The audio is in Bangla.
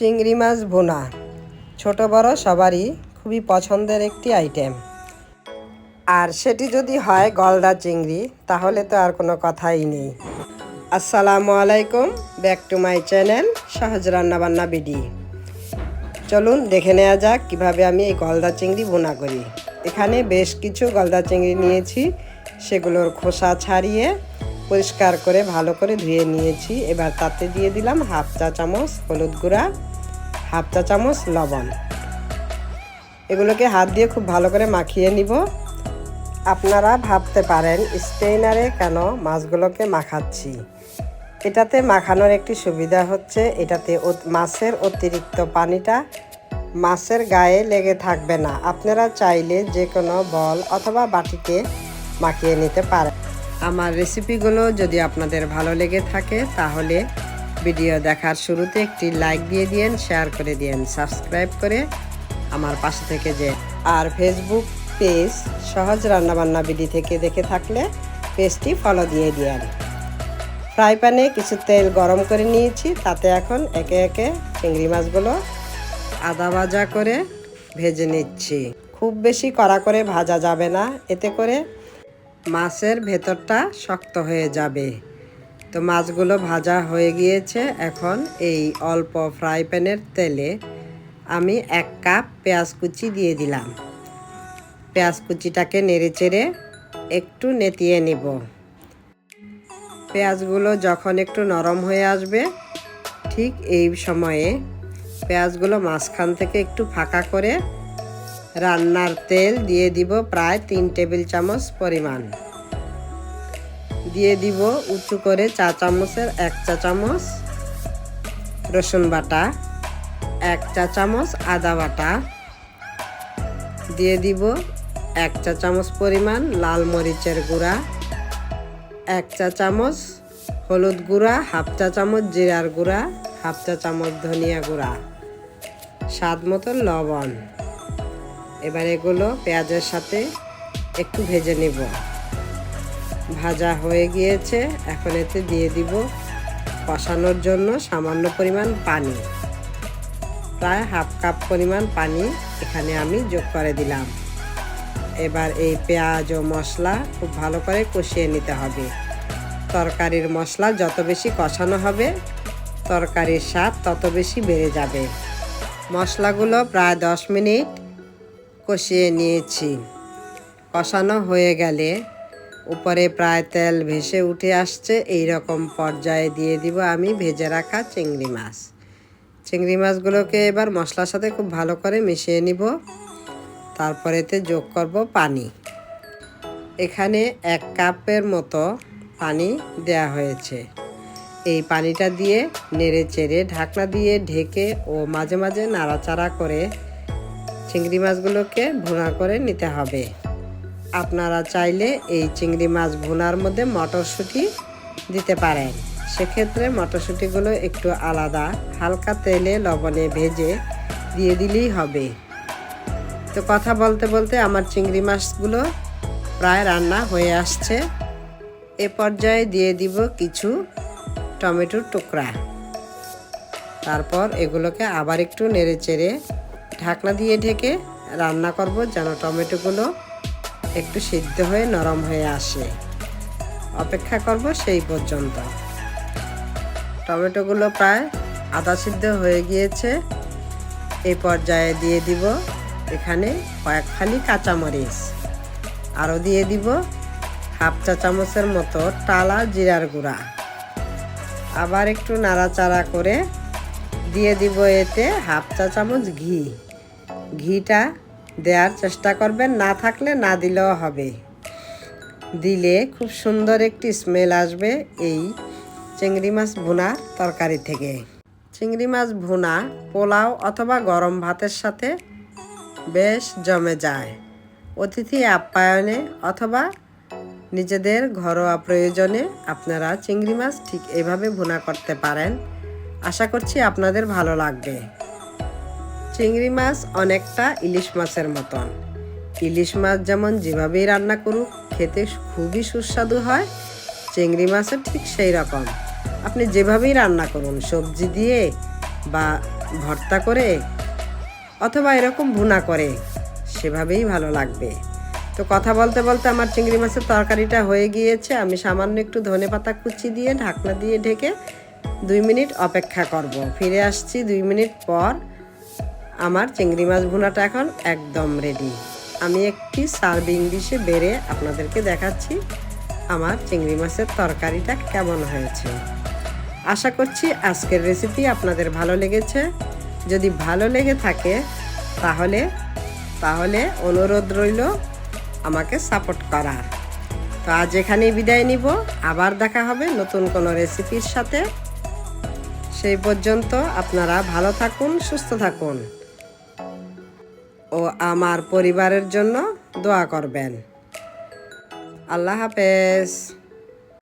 চিংড়ি মাছ ভুনা। ছোট বড় সবারই খুবই পছন্দের একটি আইটেম আর সেটি যদি হয় গলদা চিংড়ি, তাহলে তো আর কোনো কথাই নেই। আসসালামু আলাইকুম, ব্যাক টু মাই চ্যানেল সহজ রান্নাবান্না বিডি। চলুন দেখে নেওয়া যাক কীভাবে আমি এই গলদা চিংড়ি ভুনা করি। এখানে বেশ কিছু গলদা চিংড়ি নিয়েছি, সেগুলোর খোসা ছাড়িয়ে পরিষ্কার করে ভালো করে ধুয়ে নিয়েছি। এবার তাতে দিয়ে দিলাম হাফ চা চামচ হলুদ গুঁড়া হাফ চা চামচ লবণ। এগুলোকে হাত দিয়ে খুব ভালো করে মাখিয়ে নিব। আপনারা ভাবতে পারেন, স্টেইনারে কেন মাছগুলোকে মাখাচ্ছি? এটাতে মাখানোর একটি সুবিধা হচ্ছে, এটাতে মাছের অতিরিক্ত পানিটা মাছের গায়ে লেগে থাকবে না। আপনারা চাইলে যে কোনো বল অথবা বাটিতে মাখিয়ে নিতে পারেন। আমার রেসিপিগুলো যদি আপনাদের ভালো লেগে থাকে, তাহলে ভিডিও দেখার শুরুতে একটি লাইক দিয়ে দিয়েন, শেয়ার করে দিয়েন, সাবস্ক্রাইব করে আমার পাশে থেকে যে আর ফেসবুক পেজ সহজ রান্নাবান্না বিডি থেকে দেখে থাকলে পেজটি ফলো দিয়ে দিয়েন। ফ্রাই প্যানে কিছু তেল গরম করে নিয়েছি, তাতে এখন একে একে চিংড়ি মাছগুলো আদা ভাজা করে ভেজে নিচ্ছি। খুব বেশি কড়া করে ভাজা যাবে না, এতে করে মাছের ভেতরটা শক্ত হয়ে যাবে। তো মাছগুলো ভাজা হয়ে গিয়েছে। এখন এই অল্প ফ্রাই প্যানের তেলে আমি এক কাপ পেঁয়াজ কুচি দিয়ে দিলাম। পেঁয়াজ কুচিটাকে নেড়ে চেড়ে একটু নেতিয়ে নিব। পেঁয়াজগুলো যখন একটু নরম হয়ে আসবে, ঠিক এই সময়ে পেঁয়াজগুলো মাঝখান থেকে একটু ফাঁকা করে রান্নার তেল দিয়ে দিব প্রায় তিন টেবিল চামচ পরিমাণ। দিয়ে দিব উঁচু করে চা চামচের এক চা চামচ রসুন বাটা, এক চা চামচ আদা বাটা। দিয়ে দিব এক চা চামচ পরিমাণ লাল মরিচের গুঁড়া, এক চা চামচ হলুদ গুঁড়া, হাফ চা চামচ জিরার গুঁড়া, হাফ চা চামচ ধনিয়া গুঁড়া। স্বাদ মতো লবণ। এবার এগুলো পেঁয়াজের সাথে একটু ভেজে নেব। ভাজা হয়ে গিয়েছে। এখন এতে দিয়ে দিব কষানোর জন্য সামান্য পরিমাণ পানি। প্রায় হাফ কাপ পরিমাণ পানি এখানে আমি যোগ করে দিলাম। এবার এই পেঁয়াজ ও মশলা খুব ভালো করে কষিয়ে নিতে হবে। তরকারির মশলা যত বেশি কষানো হবে, তরকারির স্বাদ তত বেশি বেড়ে যাবে। মশলাগুলো প্রায় দশ মিনিট কষিয়ে নিয়েছি। কষানো হয়ে গেলে উপরে প্রায় তেল ভেসে উঠে আসছে। এই রকম পর্যায়ে দিয়ে দিব আমি ভেজে রাখা চিংড়ি মাছ। চিংড়ি মাছগুলোকে এবার মশলার সাথে খুব ভালো করে মিশিয়ে নিব। তারপরেতে যোগ করব পানি। এখানে এক কাপের মতো পানি দেয়া হয়েছে। এই পানিটা দিয়ে নেড়ে চেড়ে ঢাকনা দিয়ে ঢেকে ও মাঝে মাঝে নাড়াচাড়া করে চিংড়ি মাছগুলোকে ভুনা করে নিতে হবে। আপনারা চাইলে এই চিংড়ি মাছ ভুনার মধ্যে মটরশুঁটি দিতে পারেন। সেক্ষেত্রে মটরশুঁটিগুলো একটু আলাদা, হালকা তেলে লবণে ভেজে দিয়ে দিলেই হবে। তো কথা বলতে বলতে আমার চিংড়ি মাছগুলো প্রায় রান্না হয়ে আসছে। এ পর্যায়ে দিয়ে দিব কিছু টমেটোর টুকরা। তারপর এগুলোকে আবার একটু নেড়ে চেড়ে ঢাকনা দিয়ে ঢেকে রান্না করব যেন টমেটোগুলো একটু সিদ্ধ হয়ে নরম হয়ে আসে। অপেক্ষা করব সেই পর্যন্ত। টমেটোগুলো প্রায় আদা সিদ্ধ হয়ে গিয়েছে। এই পর্যায়ে দিয়ে দিব এখানে কয়েক কাঁচামরিচ। আরও দিয়ে দিব হাফ চা চামচের মতো টালা জিরার গুঁড়া। আবার একটু নাড়াচাড়া করে দিয়ে দিব এতে হাফ চা চামচ ঘি। ঘিটা দেওয়ার চেষ্টা করবেন, না থাকলে না দিলেও হবে। দিলে খুব সুন্দর একটি স্মেল আসবে এই চিংড়ি মাছ ভুনা তরকারি থেকে। চিংড়ি মাছ ভুনা পোলাও অথবা গরম ভাতের সাথে বেশ জমে যায়। অতিথি আপ্যায়নে অথবা নিজেদের ঘরোয়া প্রয়োজনে আপনারা চিংড়ি মাছ ঠিক এভাবে ভুনা করতে পারেন। আশা করছি আপনাদের ভালো লাগবে। চিংড়ি মাছ অনেকটা ইলিশ মাছের মতন। ইলিশ মাছ যেমন যেভাবেই রান্না করুক, খেতে খুবই সুস্বাদু হয়, চিংড়ি মাছের ঠিক সেই রকম। আপনি যেভাবেই রান্না করুন, সবজি দিয়ে বা ভর্তা করে অথবা এরকম ভুনা করে, সেভাবেই ভালো লাগবে। তো কথা বলতে বলতে আমার চিংড়ি মাছের তরকারিটা হয়ে গিয়েছে, আমি সামান্য একটু ধনে পাতা কুচি দিয়ে ঢাকনা দিয়ে ঢেকে দুই মিনিট অপেক্ষা করব। ফিরে আসছি দুই মিনিট পর আমার চিংড়ি মাছ ভুনাটা এখন একদম রেডি আমি একটি সার্ভিং ডিশে বেড়ে আপনাদেরকে দেখাচ্ছি আমার চিংড়ি মাছের তরকারিটা কেমন হয়েছে। আশা করছি আজকের রেসিপি আপনাদের ভালো লেগেছে। যদি ভালো লেগে থাকে, তাহলে তাহলে অনুরোধ রইল আমাকে সাপোর্ট করার। তো আজ এখানেই বিদায় নিব। আবার দেখা হবে নতুন কোনো রেসিপির সাথে। সেই পর্যন্ত আপনারা ভালো থাকুন, সুস্থ থাকুন। ও আমার পরিবারের জন্য দোয়া করবেন। আল্লাহ হাফেজ।